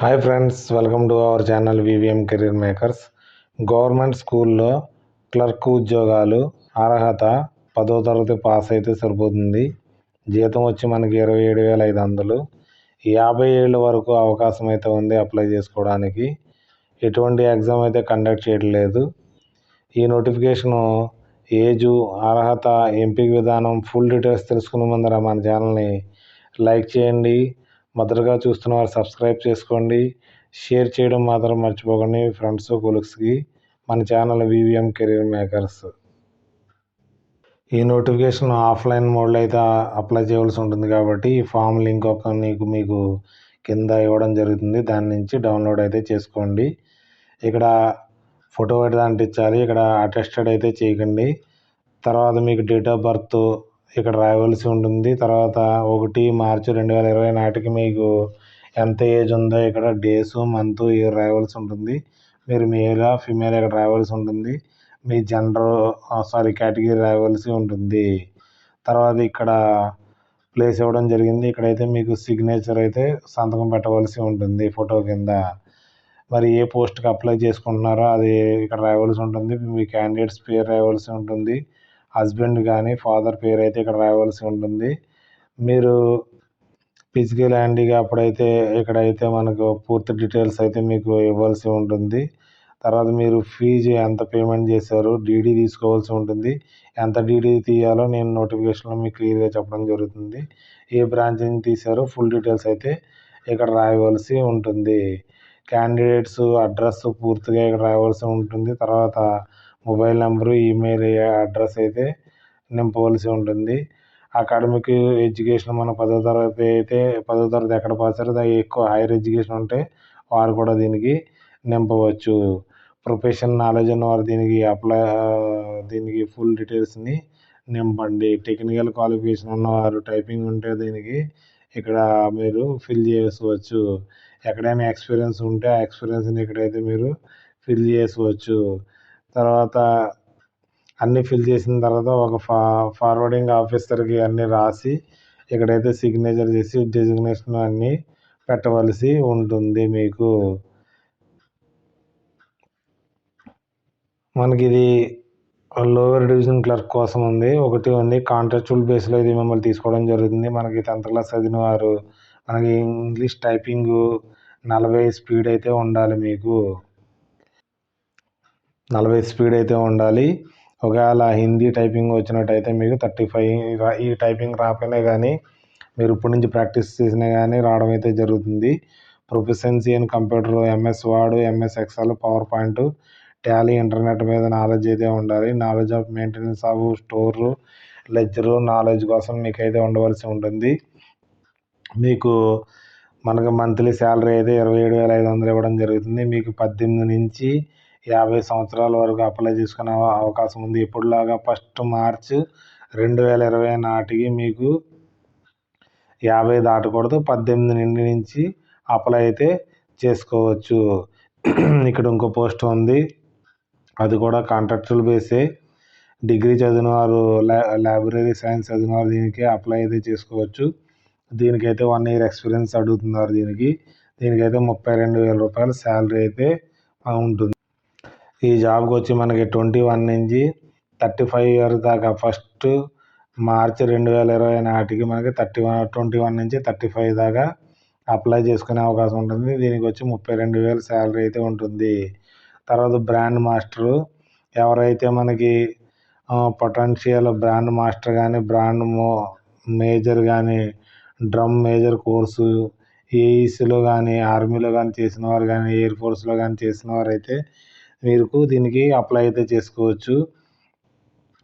Hi friends welcome to our channel VVM career makers government స్కూల్లో clerk ఉద్యోగాలు అర్హత పదో తరగతి పాస్ అయితే సరిపోతుంది. జీతం వచ్చి మనకి ఇరవై ఏడు వేల ఐదు వందలు. యాభై ఏళ్ళ వరకు అవకాశం అయితే ఉంది అప్లై చేసుకోవడానికి. ఎటువంటి ఎగ్జామ్ అయితే కండక్ట్ చేయట్లేదు. ఈ నోటిఫికేషను ఏజు అర్హత ఎంపిక విధానం ఫుల్ డీటెయిల్స్ తెలుసుకునే ముందర మన ఛానల్ని లైక్ చేయండి. మొదటగా చూస్తున్న వారు సబ్స్క్రైబ్ చేసుకోండి. షేర్ చేయడం మాత్రం మర్చిపోకండి. ఫ్రెండ్స్ కొలుక్స్కి మన ఛానల్ వివిఎం కెరీర్ మేకర్స్ ఈ నోటిఫికేషన్ ఆఫ్లైన్ మోడ్లో అయితే అప్లై చేయవలసి ఉంటుంది కాబట్టి ఈ ఫామ్ లింక్ ఒక మీకు మీకు కింద ఇవ్వడం జరుగుతుంది. దాని నుంచి డౌన్లోడ్ అయితే చేసుకోండి. ఇక్కడ ఫోటో అయితే అంటించాలి ఇక్కడ అటెస్టెడ్ అయితే చేయకండి తర్వాత మీకు డేట్ ఆఫ్ బర్త్ ఇక్కడ రాయవలసి ఉంటుంది. తర్వాత ఒకటి మార్చి రెండు వేల ఇరవై నాటికి మీకు ఎంత ఏజ్ ఉందో ఇక్కడ డేస్ మంత్ ఇయర్ రాయవలసి ఉంటుంది. మీరు మేలా ఫిమేల్ ఇక్కడ రాయవలసి ఉంటుంది. మీ జెండర్ సారీ కేటగిరీ రాయవలసి ఉంటుంది. తర్వాత ఇక్కడ ప్లేస్ ఇవ్వడం జరిగింది. ఇక్కడైతే మీకు సిగ్నేచర్ అయితే సంతకం పెట్టవలసి ఉంటుంది ఫోటో కింద. మరి ఏ పోస్ట్కి అప్లై చేసుకుంటున్నారో అది ఇక్కడ రాయవలసి ఉంటుంది. మీ క్యాండిడేట్స్ పేరు రాయవలసి ఉంటుంది. హస్బెండ్ కానీ ఫాదర్ పేరు అయితే ఇక్కడ రాయవలసి ఉంటుంది. మీరు ఫిజికల్ హ్యాండీగా అయితే ఇక్కడైతే మనకు పూర్తి డీటెయిల్స్ అయితే మీకు ఇవ్వాల్సి ఉంటుంది. తర్వాత మీరు ఫీజు ఎంత పేమెంట్ చేశారు డీడీ తీసుకోవాల్సి ఉంటుంది. ఎంత డీడీ తీయాలో నేను నోటిఫికేషన్లో మీకు క్లియర్గా చెప్పడం జరుగుతుంది. ఏ బ్రాంచ్ నుంచి తీశారో ఫుల్ డీటెయిల్స్ అయితే ఇక్కడ రాయవలసి ఉంటుంది. క్యాండిడేట్స్ అడ్రస్ పూర్తిగా ఇక్కడ రాయవలసి ఉంటుంది. తర్వాత మొబైల్ నెంబరు ఈమెయిల్ అడ్రస్ అయితే నింపవలసి ఉంటుంది. అకాడమిక్ ఎడ్యుకేషన్ మన పదో తరగతి అయితే పదో తరగతి ఎక్కడ పాస్ అయ్యారో ఎక్కువ హైయర్ ఎడ్యుకేషన్ ఉంటే వారు కూడా దీనికి నింపవచ్చు. ప్రొఫెషన్ నాలెడ్జ్ ఉన్నవారు దీనికి అప్లై దీనికి ఫుల్ డీటెయిల్స్ని నింపండి. టెక్నికల్ క్వాలిఫికేషన్ ఉన్నవారు టైపింగ్ ఉంటే దీనికి ఇక్కడ మీరు ఫిల్ చేసుకోవచ్చు ఎక్కడైనా ఎక్స్పీరియన్స్ ఉంటే ఆ ఎక్స్పీరియన్స్ని ఇక్కడైతే మీరు ఫిల్ చేసుకోవచ్చు తర్వాత అన్నీ ఫిల్ చేసిన తర్వాత ఒక ఫా ఫార్వర్డింగ్ ఆఫీసర్కి అన్నీ రాసి ఇక్కడైతే సిగ్నేచర్ చేసి డెసిగ్నేషన్ అన్నీ పెట్టవలసి ఉంటుంది మీకు. మనకి ఇది లోవర్ డివిజన్ క్లర్క్ కోసం ఉంది. ఒకటి ఉంది కాంట్రాక్చువల్ బేస్లో ఇది మిమ్మల్ని తీసుకోవడం జరుగుతుంది. మనకి టెన్త్ క్లాస్ చదివిన వారు మనకి ఇంగ్లీష్ టైపింగ్ నలభై స్పీడ్ అయితే ఉండాలి మీకు. నలభై స్పీడ్ అయితే ఉండాలి. ఒకవేళ హిందీ టైపింగ్ వచ్చినట్టయితే మీకు థర్టీ ఫైవ్ ఈ టైపింగ్ రాకపోయినా కానీ మీరు ఇప్పటి నుంచి ప్రాక్టీస్ చేసినా కానీ రావడం అయితే జరుగుతుంది. ప్రొఫెషన్సీ అని computer MS Word MS Excel PowerPoint Tally internet మీద నాలెడ్జ్ అయితే ఉండాలి. Knowledge of maintenance of store ledger knowledge కోసం మీకు అయితే ఉండవలసి ఉంటుంది. మీకు మనకు మంత్లీ శాలరీ అయితే ఇరవై ఏడు వేల ఐదు వందలు ఇవ్వడం జరుగుతుంది. మీకు పద్దెనిమిది నుంచి యాభై సంవత్సరాల వరకు అప్లై చేసుకునే అవకాశం ఉంది. ఇప్పుడులాగా ఫస్ట్ మార్చ్ రెండు వేల ఇరవై నాటికి మీకు యాభై దాటకూడదు. పద్దెనిమిది నుండి నుంచి అప్లై అయితే చేసుకోవచ్చు. ఇక్కడ ఇంకో పోస్ట్ ఉంది. అది కూడా కాంట్రాక్చువల్ బేసే. డిగ్రీ చదివిన వారు లైబ్రరీ సైన్స్ చదివిన వారు దీనికి అప్లై అయితే చేసుకోవచ్చు. దీనికైతే వన్ ఇయర్ ఎక్స్పీరియన్స్ అడుగుతున్నారు దీనికి. దీనికైతే ముప్పై రెండు వేల రూపాయలు శాలరీ అయితే ఉంటుంది. ఈ జాబ్కి వచ్చి మనకి ట్వంటీ వన్ నుంచి థర్టీ ఫైవ్ ఇయర్ దాకా ఫస్ట్ మార్చి రెండు వేల ఇరవై నాటికి మనకి థర్టీ వన్ ట్వంటీ వన్ నుంచి థర్టీ ఫైవ్ దాకా అప్లై చేసుకునే అవకాశం ఉంటుంది. దీనికి వచ్చి ముప్పై రెండు వేలు శాలరీ అయితే ఉంటుంది. తర్వాత బ్రాండ్ మాస్టరు ఎవరైతే మనకి పొటెన్షియల్ బ్రాండ్ మాస్టర్ కానీ బ్రాండ్ మో మేజర్ కానీ డ్రమ్ మేజర్ కోర్సు ఏఈసీలో కానీ ఆర్మీలో కానీ చేసిన వారు కానీ ఎయిర్ ఫోర్స్లో కానీ చేసిన వారైతే అయితే మీకు దీనికి అప్లై అయితే చేసుకోవచ్చు.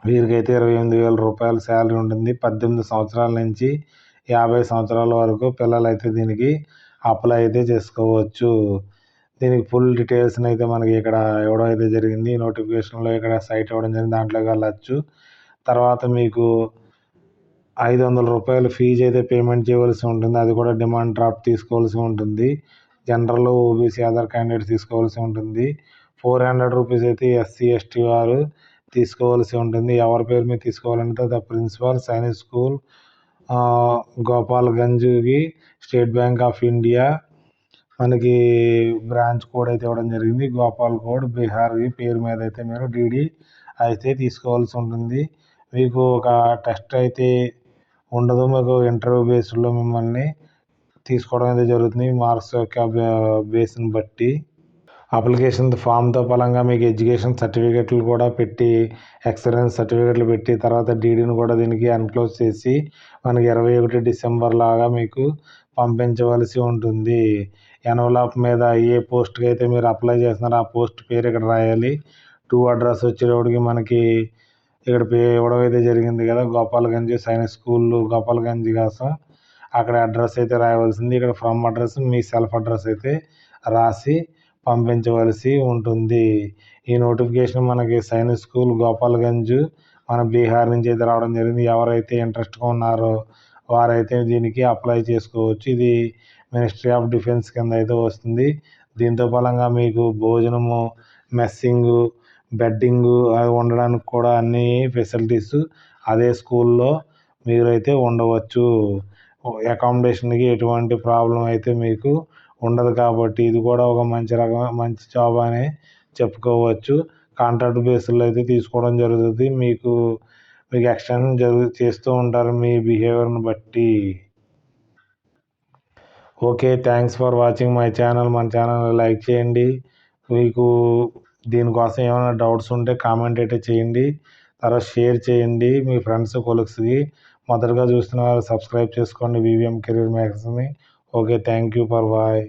వీరికైతే ఇరవై ఎనిమిది వేల రూపాయల శాలరీ ఉంటుంది. పద్దెనిమిది సంవత్సరాల నుంచి యాభై సంవత్సరాల వరకు పిల్లలు అయితే దీనికి అప్లై అయితే చేసుకోవచ్చు. దీనికి ఫుల్ డీటెయిల్స్ని అయితే మనకి ఇక్కడ ఇవ్వడం అయితే జరిగింది. నోటిఫికేషన్లో ఇక్కడ సైట్ ఇవ్వడం జరిగింది. దాంట్లోకి వెళ్ళచ్చు. తర్వాత మీకు ఐదు వందల రూపాయలు ఫీజు అయితే పేమెంట్ చేయవలసి ఉంటుంది. అది కూడా డిమాండ్ డ్రాఫ్ట్ తీసుకోవాల్సి ఉంటుంది. జనరల్ ఓబీసీ అదర్ క్యాండిడేట్స్ తీసుకోవాల్సి ఉంటుంది. ఫోర్ హండ్రెడ్ రూపీస్ అయితే ఎస్సీ ఎస్టీ వారు తీసుకోవాల్సి ఉంటుంది. ఎవరి పేరు మీద తీసుకోవాలంటే ద ప్రిన్సిపల్ సైనిక్ స్కూల్ గోపాల్గంజ్కి స్టేట్ బ్యాంక్ ఆఫ్ ఇండియా. మనకి బ్రాంచ్ కోడ్ అయితే ఇవ్వడం జరిగింది. గోపాల్ కోడ్ బీహార్ పేరు మీద అయితే మీరు డీడీ అయితే తీసుకోవాల్సి ఉంటుంది. మీకు ఒక టెస్ట్ అయితే ఉండదు. మీకు ఇంటర్వ్యూ బేస్లో మిమ్మల్ని తీసుకోవడం అయితే జరుగుతుంది. మార్క్స్ యొక్క బేస్ని బట్టి. అప్లికేషన్ ఫామ్తో పలంగా మీకు ఎడ్యుకేషన్ సర్టిఫికెట్లు కూడా పెట్టి ఎక్స్పీరియన్స్ సర్టిఫికెట్లు పెట్టి తర్వాత డీడీని కూడా దీనికి ఎన్క్లోజ్ చేసి మనకి ఇరవై ఒకటి డిసెంబర్ లాగా మీకు పంపించవలసి ఉంటుంది. ఎన్వలాప్ మీద ఏ పోస్ట్కి అయితే మీరు అప్లై చేస్తున్నారో. ఆ పోస్ట్ పేరు ఇక్కడ రాయాలి. టూ అడ్రస్ వచ్చేటప్పటికి మనకి ఇక్కడ పే ఇవ్వడం అయితే జరిగింది కదా. గోపాలగంజ్ సైనిక్ స్కూల్ గోపాలగంజ్ కోసం అక్కడ అడ్రస్ అయితే రాయవలసింది. ఇక్కడ ఫ్రమ్ అడ్రస్ మీ సెల్ఫ్ అడ్రస్ అయితే రాసి పంపించవలసి ఉంటుంది. ఈ నోటిఫికేషన్ మనకి సైనిక్ స్కూల్ గోపాల్గంజ్ మన బీహార్ నుంచి అయితే రావడం జరిగింది. ఎవరైతే ఇంట్రెస్ట్గా ఉన్నారో వారైతే దీనికి అప్లై చేసుకోవచ్చు. ఇది మినిస్ట్రీ ఆఫ్ డిఫెన్స్ కింద అయితే వస్తుంది. దీంతో ఫలంగా మీకు భోజనము మెస్సింగు బెడ్డింగు అవి ఉండడానికి కూడా అన్ని ఫెసిలిటీస్ అదే స్కూల్లో మీరైతే ఉండవచ్చు. అకామిడేషన్కి ఎటువంటి ప్రాబ్లం అయితే మీకు ఉండదు కాబట్టి ఇది కూడా ఒక మంచి రకమైన మంచి జాబ్ అని చెప్పుకోవచ్చు. కాంట్రాక్ట్ బేస్లో అయితే తీసుకోవడం జరుగుతుంది. మీకు మీకు ఎక్స్టెన్షన్ జరుగు చేస్తూ ఉంటారు మీ బిహేవియర్ని బట్టి. Okay thanks for watching my channel. మన ఛానల్ లైక్ చేయండి. మీకు దీనికోసం ఏమైనా డౌట్స్ ఉంటే కామెంట్ అయితే చేయండి. తర్వాత షేర్ చేయండి. మీ ఫ్రెండ్స్ కొలీగ్స్కి మొదటగా చూస్తున్న వారు సబ్స్క్రైబ్ చేసుకోండి. VVM career మ్యాగజైన్ని. Okay thank you for bye